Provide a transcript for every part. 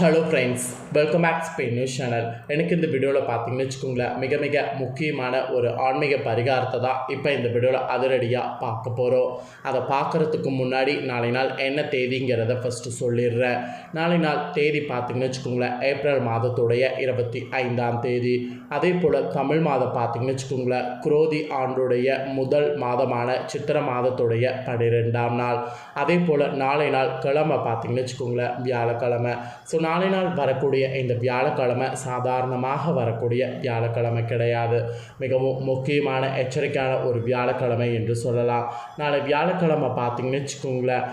Hello friends welcome back Spain news channel எனக்கு இந்த வீடியோவில் பார்த்தீங்கன்னு வச்சுக்கோங்களேன் மிக மிக முக்கியமான ஒரு ஆன்மீக பரிகாரத்தை தான் இப்போ இந்த வீடியோவில் அதிரடியாக பார்க்க போகிறோம் அதை பார்க்குறதுக்கு முன்னாடி நாளை நாள் என்ன தேதிங்கிறத ஃபஸ்ட்டு சொல்லிடுறேன். நாளை நாள் தேதி பார்த்தீங்கன்னு வச்சுக்கோங்களேன் ஏப்ரல் மாதத்துடைய இருபத்தி ஐந்தாம் தேதி. அதே போல் தமிழ் மாதம் பார்த்தீங்கன்னு வச்சுக்கோங்களேன் குரோதி ஆண்டுடைய முதல் மாதமான சித்திர மாதத்துடைய பன்னிரெண்டாம் நாள். அதே போல் நாளை நாள் கிழமை பார்த்தீங்கன்னு வச்சுக்கோங்களேன் வியாழக்கிழமை. ஸோ நாளை நாள் வரக்கூடிய இந்த வியாழக்கிழமை சாதாரணமாக வரக்கூடிய வியாழக்கிழமை கிடையாது. மிகவும் முக்கியமான எச்சரிக்கையான ஒரு வியாழக்கிழமை என்று சொல்லலாம். நாளை வியாழக்கிழமை பார்த்தீங்கன்னு வச்சுக்கோங்களேன்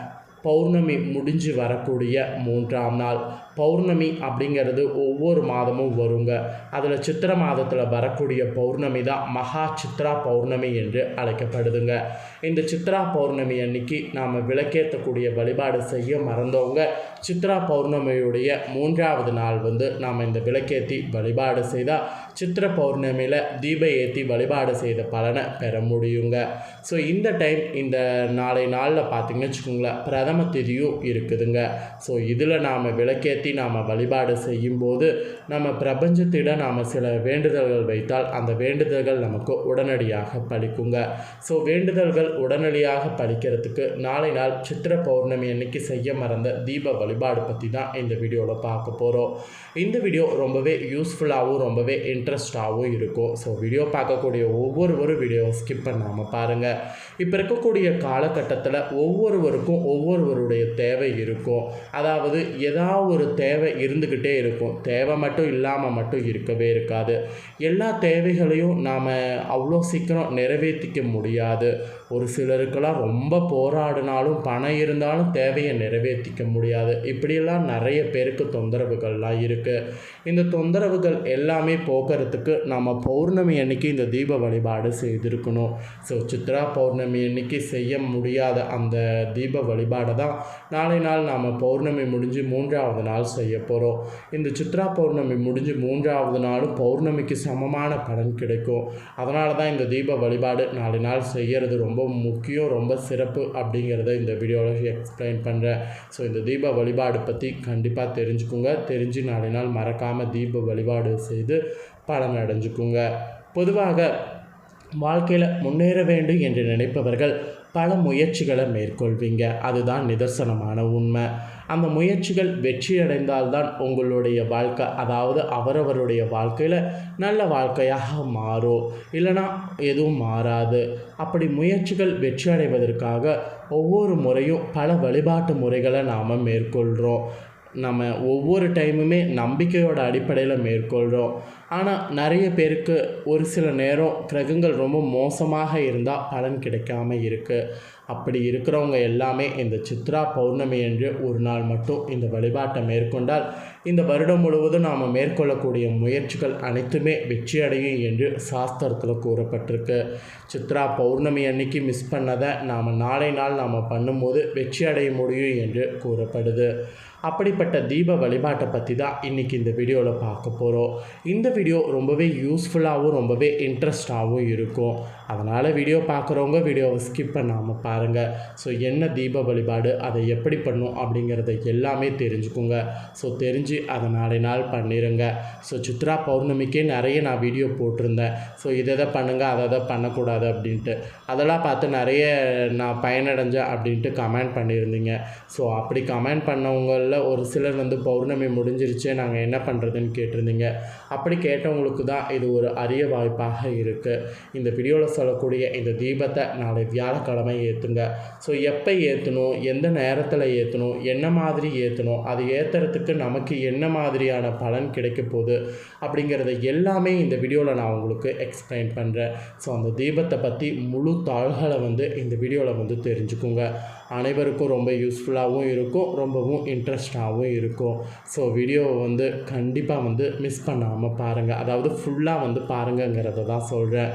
பௌர்ணமி முடிஞ்சு வரக்கூடிய மூன்றாம் நாள். பௌர்ணமி அப்படிங்கிறது ஒவ்வொரு மாதமும் வருங்க. அதில் சித்திர மாதத்தில் வரக்கூடிய பௌர்ணமி தான் மகா சித்ரா பௌர்ணமி என்று அழைக்கப்படுதுங்க. இந்த சித்ரா பௌர்ணமி அன்னைக்கு நாம் விளக்கேற்றக்கூடிய வழிபாடு செய்ய மறந்தவங்க சித்ரா பௌர்ணமியுடைய மூன்றாவது நாள் வந்து நாம் இந்த விளக்கேற்றி வழிபாடு செய்தால் சித்திர பௌர்ணமியில் தீப ஏற்றி வழிபாடு செய்த பலனை பெற முடியுங்க. ஸோ இந்த டைம் இந்த நாளை நாளில் பார்த்தீங்கன்னு வச்சுக்கோங்களேன் பிரதம திதியும் இருக்குதுங்க. ஸோ இதில் நாம் விளக்கேற்றி நாம் வழிபாடு செய்யும்போது நம்ம பிரபஞ்சத்திடம் நாம் சில வேண்டுதல்கள் வைத்தால் அந்த வேண்டுதல்கள் நமக்கு உடனடியாக பலிக்குங்க ஸோ வேண்டுதல்கள் உடனடியாக பலிக்கிறதுக்கு நாளை நாள் சித்திர பௌர்ணமி அன்னைக்கு செய்ய மறந்த தீப வழிபாடு பற்றி தான் இந்த வீடியோவில் பார்க்க போகிறோம் இந்த வீடியோ ரொம்பவே யூஸ்ஃபுல்லாகவும் ரொம்பவே இன்ட்ரெஸ்டாகவும் இருக்கும். ஸோ வீடியோ பார்க்கக்கூடிய ஒவ்வொரு வீடியோ ஸ்கிப் பண்ணாமல் பாருங்கள் இப்போ இருக்கக்கூடிய காலகட்டத்தில் ஒவ்வொருவருக்கும் ஒவ்வொருவருடைய தேவை இருக்கும். அதாவது ஏதாவது ஒரு தேவை இருந்துக்கிட்டே இருக்கும். தேவை மட்டும் இல்லாமல் மட்டும் இருக்கவே இருக்காது. எல்லா தேவைகளையும் நாம் அவ்வளோ சீக்கிரம் நிறைவேற்றிக்க முடியாது. ஒரு சிலருக்கெல்லாம் ரொம்ப போராடினாலும் பணம் இருந்தாலும் தேவையை நிறைவேற்றிக்க முடியாது. இப்படியெல்லாம் நிறைய பேருக்கு தொந்தரவுகள்லாம் இருக்குது இந்த தொந்தரவுகள் எல்லாமே போக்குறதுக்கு நம்ம பௌர்ணமி அன்னைக்கு இந்த தீப வழிபாடு செய்திருக்கணும். ஸோ சித்ரா பௌர்ணமி அன்னைக்கு செய்ய முடியாத அந்த தீப வழிபாடை தான் நாளை நாள் நாம் பௌர்ணமி முடிஞ்சு மூன்றாவது நாள் செய்ய போகிறோம் இந்த சித்ரா பௌர்ணமி முடிஞ்சு மூன்றாவது நாளும் பௌர்ணமிக்கு சமமான பலன் கிடைக்கும். அதனால தான் இந்த தீப வழிபாடு நாலு நாள் செய்கிறது ரொம்ப ரொம்ப முக்கியம் ரொம்ப சிறப்பு அப்படிங்கிறத இந்த வீடியோவில் எக்ஸ்பிளைன் பண்ணுறேன் ஸோ இந்த தீப வழிபாடு பற்றி கண்டிப்பாக தெரிஞ்சுக்குங்க. தெரிஞ்சு நாளை நாள் மறக்காமல் தீப வழிபாடு செய்து பலன் அடைஞ்சுக்குங்க. பொதுவாக வாழ்க்கையில் முன்னேற வேண்டும் என்று நினைப்பவர்கள் பல முயற்சிகளை மேற்கொள்வீங்க. அதுதான் நிதர்சனமான உண்மை. அந்த முயற்சிகள் வெற்றியடைந்தால்தான் உங்களுடைய வாழ்க்கை அதாவது அவரவருடைய வாழ்க்கையில் நல்ல வாழ்க்கையாக மாறும். இல்லைனா எதுவும் மாறாது. அப்படி முயற்சிகள் வெற்றி அடைவதற்காக ஒவ்வொரு முறையும் பல வழிபாட்டு முறைகளை நாம் மேற்கொள்கிறோம் நம்ம ஒவ்வொரு டைமுமே நம்பிக்கையோட அடிப்படையில் மேற்கொள்கிறோம் ஆனால் நிறைய பேருக்கு ஒரு சில நேரம் கிரகங்கள் ரொம்ப மோசமாக இருந்தால் பலன் கிடைக்காம இருக்குது அப்படி இருக்கிறவங்க எல்லாமே இந்த சித்ரா பௌர்ணமி என்று ஒரு நாள் மட்டும் இந்த வழிபாட்டை மேற்கொண்டால் இந்த வருடம் முழுவதும் நாம் மேற்கொள்ளக்கூடிய முயற்சிகள் அனைத்துமே வெற்றியடையும் என்று சாஸ்திரத்தில் கூறப்பட்டிருக்கு. சித்ரா பௌர்ணமி அன்னைக்கு மிஸ் பண்ணதை நாம் நாளை நாள் நாம் பண்ணும்போது வெற்றி அடைய முடியும் என்று கூறப்படுது. அப்படிப்பட்ட தீப வழிபாட்டை பற்றி தான் இன்றைக்கி இந்த வீடியோவில் பார்க்க போகிறோம் இந்த வீடியோ ரொம்பவே யூஸ்ஃபுல்லாகவும் ரொம்பவே இன்ட்ரெஸ்டாகவும் இருக்கும். அதனால் வீடியோ பார்க்குறவங்க வீடியோவை ஸ்கிப் பண்ணாமல் பாருங்கள் ஸோ என்ன தீப வழிபாடு அதை எப்படி பண்ணும் அப்படிங்கிறத எல்லாமே தெரிஞ்சுக்குங்க. ஸோ தெரிஞ்சு அதை நாளை நாள் பண்ணிடுங்க ஸோ சித்ரா பௌர்ணமிக்கே நிறைய நான் வீடியோ போட்டிருந்தேன். ஸோ இதை இதை பண்ணுங்கள் அதை அதை பண்ணக்கூடாது அப்படின்ட்டு. அதெல்லாம் பார்த்து நிறைய நான் பயனடைஞ்சேன் அப்படின்ட்டு கமெண்ட் பண்ணியிருந்தீங்க. ஸோ அப்படி கமெண்ட் பண்ணவங்களில் ஒரு சிலர் வந்து பௌர்ணமி முடிஞ்சிருச்சு நாங்கள் என்ன பண்ணுறதுன்னு கேட்டிருந்தீங்க. அப்படி கேட்டவங்களுக்கு தான் இது ஒரு அரிய வாய்ப்பாக இருக்குது இந்த வீடியோவில் சொல்லக்கூடிய இந்த தீபத்தை நாளை வியாழக்கிழமை ஏற்றுங்க ஸோ எப்போ ஏற்றணும் எந்த நேரத்தில் ஏற்றணும் என்ன மாதிரி ஏற்றணும் அது ஏற்றுறதுக்கு நமக்கு என்ன மாதிரியான பலன் கிடைக்க போகுது அப்படிங்கிறத எல்லாமே இந்த வீடியோவில் நான் உங்களுக்கு எக்ஸ்பிளைன் பண்ணுறேன் ஸோ அந்த தீபத்தை பற்றி முழு தாள்களை வந்து இந்த வீடியோவில் வந்து தெரிஞ்சுக்கோங்க. அனைவருக்கும் ரொம்ப யூஸ்ஃபுல்லாகவும் இருக்கும் ரொம்பவும் இன்ட்ரெஸ்ட் இன்ட்ரெஸ்டாகவும் இருக்கும். ஸோ வீடியோவை வந்து கண்டிப்பாக வந்து மிஸ் பண்ணாமல் பாருங்கள் அதாவது ஃபுல்லாக வந்து பாருங்கங்கிறத தான் சொல்கிறேன்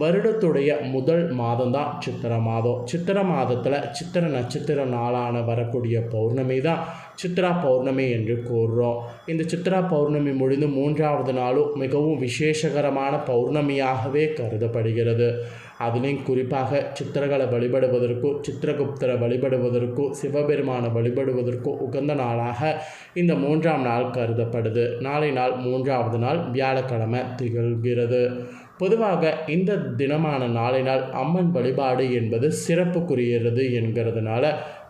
வருடத்துடைய முதல் மாதம் தான் சித்திர மாதம். சித்திர மாதத்தில் சித்திர நட்சத்திர நாளான வரக்கூடிய பௌர்ணமி தான் சித்ரா பௌர்ணமி என்று கூறுறோம். இந்த சித்ரா பௌர்ணமி முடிந்து மூன்றாவது நாளும் மிகவும் விசேஷகரமான பௌர்ணமியாகவே கருதப்படுகிறது. அதுலேயும் குறிப்பாக சித்திரகளை வழிபடுவதற்கும் சித்திரகுப்தரை வழிபடுவதற்கும் சிவபெருமானை வழிபடுவதற்கும் உகந்த நாளாக இந்த மூன்றாம் நாள் கருதப்படுது. நாளை நாள் மூன்றாவது நாள் வியாழக்கிழமை திகழ்கிறது. பொதுவாக இந்த தினமான நாளை நாள் அம்மன் வழிபாடு என்பது சிறப்புக்குரியது என்கிறதுனால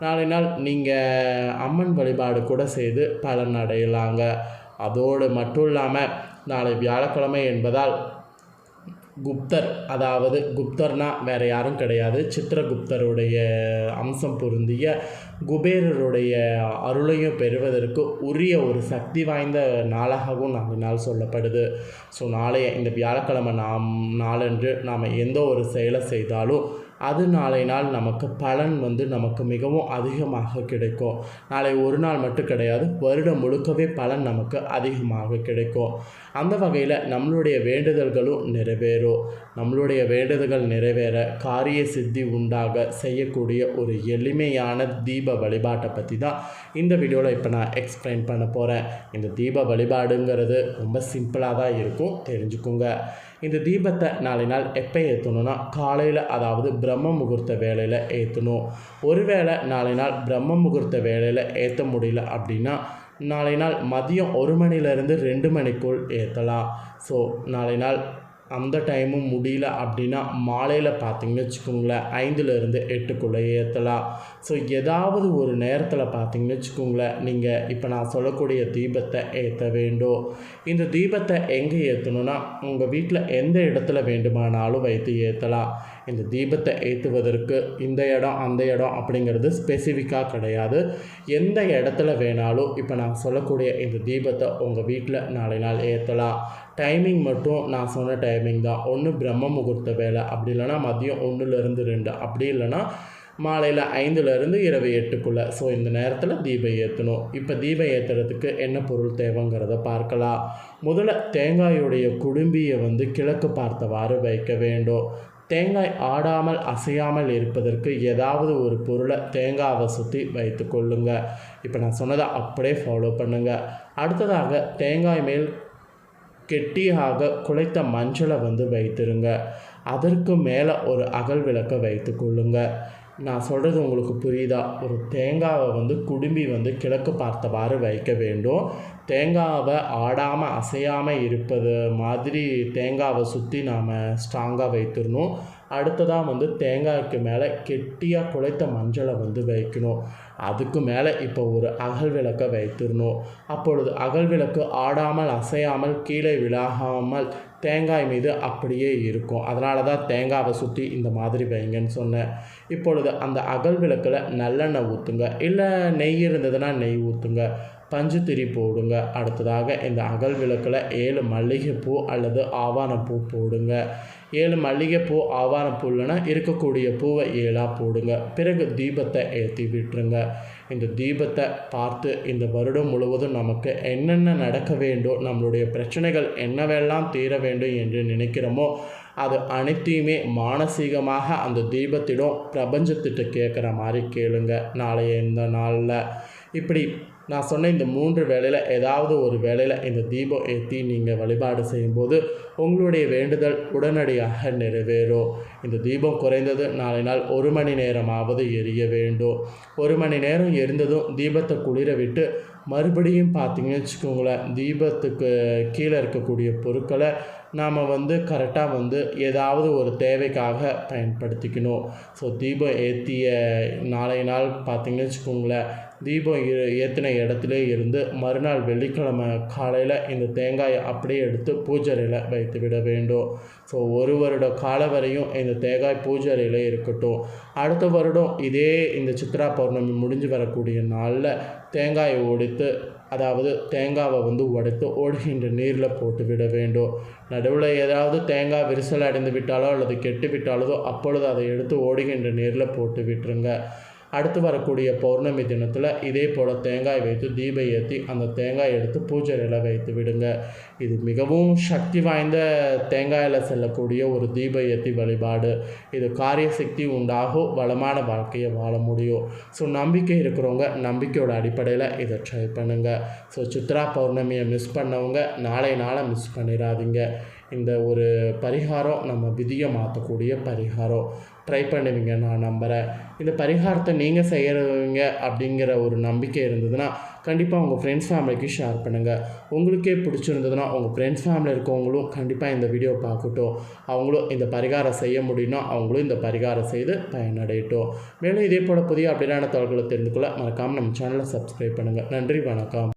நாளை நாள் நீங்கள் அம்மன் வழிபாடு கூட செய்து பலன் அடையலாங்க. அதோடு மட்டும் இல்லாமல் நாளை வியாழக்கிழமை என்பதால் குப்தர் அதாவது குப்தர்னா வேறு யாரும் கிடையாது. சித்திரகுப்தருடைய அம்சம் பொருந்திய குபேரருடைய அருளையும் பெறுவதற்கு உரிய ஒரு சக்தி வாய்ந்த நாளாகவும் நாளை நாள் சொல்லப்படுது. ஸோ நாளைய இந்த வியாழக்கிழமை நாம் நாளன்று நாம் எந்த ஒரு செயலை செய்தாலும் அது நாளை நாள் நமக்கு பலன் வந்து நமக்கு மிகவும் அதிகமாக கிடைக்கும். நாளை ஒரு நாள் மட்டும் கிடையாது வருடம் முழுக்கவே பலன் நமக்கு அதிகமாக கிடைக்கும். அந்த வகையில் நம்மளுடைய வேண்டுதல்களும் நிறைவேறும். நம்மளுடைய வேண்டுதல்கள் நிறைவேற காரிய சித்தி உண்டாக செய்யக்கூடிய ஒரு எளிமையான தீப வழிபாட்டை பற்றி தான் இந்த வீடியோவில் இப்போ நான் எக்ஸ்பிளைன் பண்ண போகிறேன் இந்த தீப வழிபாடுங்கிறது ரொம்ப சிம்பிளாக தான் இருக்கும் தெரிஞ்சுக்குங்க. இந்த தீபத்தை நாளை நாள் எப்போ ஏற்றணும்னா காலையில் அதாவது பிரம்ம முகூர்த்த வேலையில் ஏற்றணும் ஒருவேளை நாளை நாள் பிரம்ம முகூர்த்த வேலையில் ஏற்ற முடியல அப்படின்னா நாளை நாள் மதியம் ஒரு மணிலேருந்து ரெண்டு மணிக்குள் ஏற்றலாம் ஸோ நாளை நாள் அந்த டைமும் முடியல அப்படின்னா மாலையில் பார்த்தீங்கன்னு வச்சுக்கோங்களேன் ஐந்துலேருந்து எட்டுக்குள்ளே ஏற்றலாம் ஸோ ஏதாவது ஒரு நேரத்தில் பார்த்தீங்கன்னு வச்சுக்கோங்களேன் நீங்கள் இப்போ நான் சொல்லக்கூடிய தீபத்தை ஏற்ற வேண்டும். இந்த தீபத்தை எங்கே ஏற்றணும்னா உங்கள் வீட்டில் எந்த இடத்துல வேண்டுமானாலும் வைத்து ஏற்றலாம் இந்த தீபத்தை ஏற்றுவதற்கு இந்த இடம் அந்த இடம் அப்படிங்கிறது ஸ்பெசிஃபிக்காக கிடையாது. எந்த இடத்துல வேணாலும் இப்போ நான் சொல்லக்கூடிய இந்த தீபத்தை உங்கள் வீட்டில் நாளை நாள் ஏற்றலாம் டைமிங் மட்டும் நான் சொன்ன டைமிங் தான். ஒன்று பிரம்ம முகூர்த்த வேலை அப்படி இல்லைன்னா மதியம் ஒன்றுலேருந்து ரெண்டு அப்படி இல்லைன்னா மாலையில் ஐந்துலேருந்து இரவு எட்டுக்குள்ளே. ஸோ இந்த நேரத்தில் தீபம் ஏற்றணும் இப்போ தீபம் ஏற்றுறதுக்கு என்ன பொருள் தேவைங்கிறத பார்க்கலாம். முதல்ல தேங்காயுடைய குடும்பியை வந்து கிழக்கு பார்த்தவாறு வைக்க வேண்டும். தேங்காய் ஆடாமல் அசையாமல் இருப்பதற்கு ஏதாவது ஒரு பொருளை தேங்காவை சுற்றி வைத்து கொள்ளுங்க. இப்போ நான் சொன்னதை அப்படியே ஃபாலோ பண்ணுங்கள் அடுத்ததாக தேங்காய் மேல் கெட்டியாக குலைத்த மஞ்சளை வந்து வைத்திருங்க. அதற்கு மேலே ஒரு அகல் விளக்கை வைத்து கொள்ளுங்க. நான் சொல்கிறது உங்களுக்கு புரியுதா? ஒரு தேங்காவை வந்து குடும்பி வந்து கிழக்கு பார்த்தவாறு வைக்க வேண்டும். தேங்காவை ஆடாமல் அசையாமல் இருப்பது மாதிரி தேங்காவை சுற்றி நாம் ஸ்ட்ராங்காக வைத்துடணும். அடுத்ததாக வந்து தேங்காய்க்கு மேலே கெட்டியாக குழைத்த மஞ்சளை வந்து வைக்கணும். அதுக்கு மேலே இப்போ ஒரு அகல் விளக்கை வைத்திடணும். அப்பொழுது அகல் விளக்கு ஆடாமல் அசையாமல் கீழே விழாகாமல் தேங்காய் மீது அப்படியே இருக்கும். அதனால தான் தேங்காவை சுற்றி இந்த மாதிரி வைங்கன்னு சொன்னேன். இப்பொழுது அந்த அகல் விளக்கில் நல்லெண்ணெய் ஊற்றுங்க இல்லை நெய் இருந்ததுன்னா நெய் ஊற்றுங்க பஞ்சு திரி போடுங்க. அடுத்ததாக இந்த அகல் விளக்கில் ஏழு மல்லிகைப்பூ அல்லது ஆவானப்பூ போடுங்க. ஏழு மல்லிகைப்பூ ஆவாரப்பூ இல்லைன்னா இருக்கக்கூடிய பூவை ஏழாக போடுங்க. பிறகு தீபத்தை ஏற்றி விட்டுருங்க. இந்த தீபத்தை பார்த்து இந்த வருடம் முழுவதும் நமக்கு என்னென்ன நடக்க வேண்டும் நம்மளுடைய பிரச்சனைகள் என்னவெல்லாம் தீர வேண்டும் என்று நினைக்கிறோமோ அது அனைத்தையுமே மானசீகமாக அந்த தீபத்திடம் பிரபஞ்சத்திட்ட கேட்குற மாதிரி கேளுங்க. நாளைய இந்த நாளில் இப்படி நான் சொன்ன இந்த மூன்று வேளையில் ஏதாவது ஒரு வேளையில் இந்த தீபம் ஏற்றி நீங்கள் வழிபாடு செய்யும்போது உங்களுடைய வேண்டுதல் உடனடியாக நிறைவேறும். இந்த தீபம் குறைந்தது நாளை நாள் ஒரு மணி நேரமாவது எரிய வேண்டும். ஒரு மணி நேரம் எரிந்ததும் தீபத்தை குளிர விட்டு மறுபடியும் பார்த்தீங்கன்னு வச்சுக்கோங்களேன் தீபத்துக்கு கீழே இருக்கக்கூடிய பொருட்களை நாம் வந்து கரெக்டாக வந்து ஏதாவது ஒரு தேவைக்காக பயன்படுத்திக்கணும். ஸோ தீபம் ஏற்றிய நாளைய நாள் பார்த்திங்கன்னு வச்சுக்கோங்களேன் தீபம் ஏற்றின இடத்துல இருந்து மறுநாள் வெள்ளிக்கிழமை காலையில் இந்த தேங்காயை அப்படியே எடுத்து பூஜரையில் வைத்து விட வேண்டும். ஸோ ஒரு வருட கால வரையும் இந்த தேங்காய் பூஜரையில் இருக்கட்டும். அடுத்த வருடம் இதே இந்த சித்ரா பௌர்ணமி முடிஞ்சு வரக்கூடிய நாளில் தேங்காயை ஒடித்து அதாவது தேங்காவை வந்து உடைத்து ஓடுகின்ற நீரில் போட்டு விட வேண்டும். நடுவில் ஏதாவது தேங்காய் விரிசல் அடைந்து விட்டாலோ அல்லது கெட்டு விட்டாலோ அப்பொழுது அதை எடுத்து ஓடுகின்ற நீரில் போட்டு விட்டுருங்க. அடுத்து வரக்கூடிய பௌர்ணமி தினத்தில் இதே போல் தேங்காய் வைத்து தீபம் ஏற்றி அந்த தேங்காய் எடுத்து பூஜையில் வைத்து விடுங்க. இது மிகவும் சக்தி வாய்ந்த தேங்காயில் செல்லக்கூடிய ஒரு தீப ஏற்றி வழிபாடு. இது காரிய சக்தி உண்டாகும் வளமான வாழ்க்கையை வாழ முடியும். ஸோ நம்பிக்கை இருக்கிறவங்க நம்பிக்கையோட அடிப்படையில் இதை ட்ரை பண்ணுங்கள் ஸோ சித்ரா பௌர்ணமியை மிஸ் பண்ணவங்க நாளை நாளை மிஸ் பண்ணிடாதீங்க. இந்த ஒரு பரிகாரம் நம்ம விதியை மாற்றக்கூடிய பரிகாரம். ட்ரை பண்ணுவீங்க நான் நம்புகிறேன் இந்த பரிகாரத்தை நீங்கள் செய்கிறவங்க அப்படிங்கிற ஒரு நம்பிக்கை இருந்ததுன்னா கண்டிப்பாக உங்கள் ஃப்ரெண்ட்ஸ் ஃபேமிலிக்கு ஷேர் பண்ணுங்கள் உங்களுக்கே பிடிச்சிருந்ததுன்னா உங்கள் ஃப்ரெண்ட்ஸ் ஃபேமிலி இருக்கவங்களும் கண்டிப்பாக இந்த வீடியோ பார்க்கட்டும். அவங்களும் இந்த பரிகாரம் செய்ய முடியும்னா அவங்களும் இந்த பரிகாரம் செய்து பயனடையட்டும். மேலும் இதே போல் புதிய அப்படியான தகவல்களை தெரிந்து கொள்ள மறக்காமல் நம்ம சேனலை சப்ஸ்கிரைப் பண்ணுங்கள் நன்றி வணக்கம்.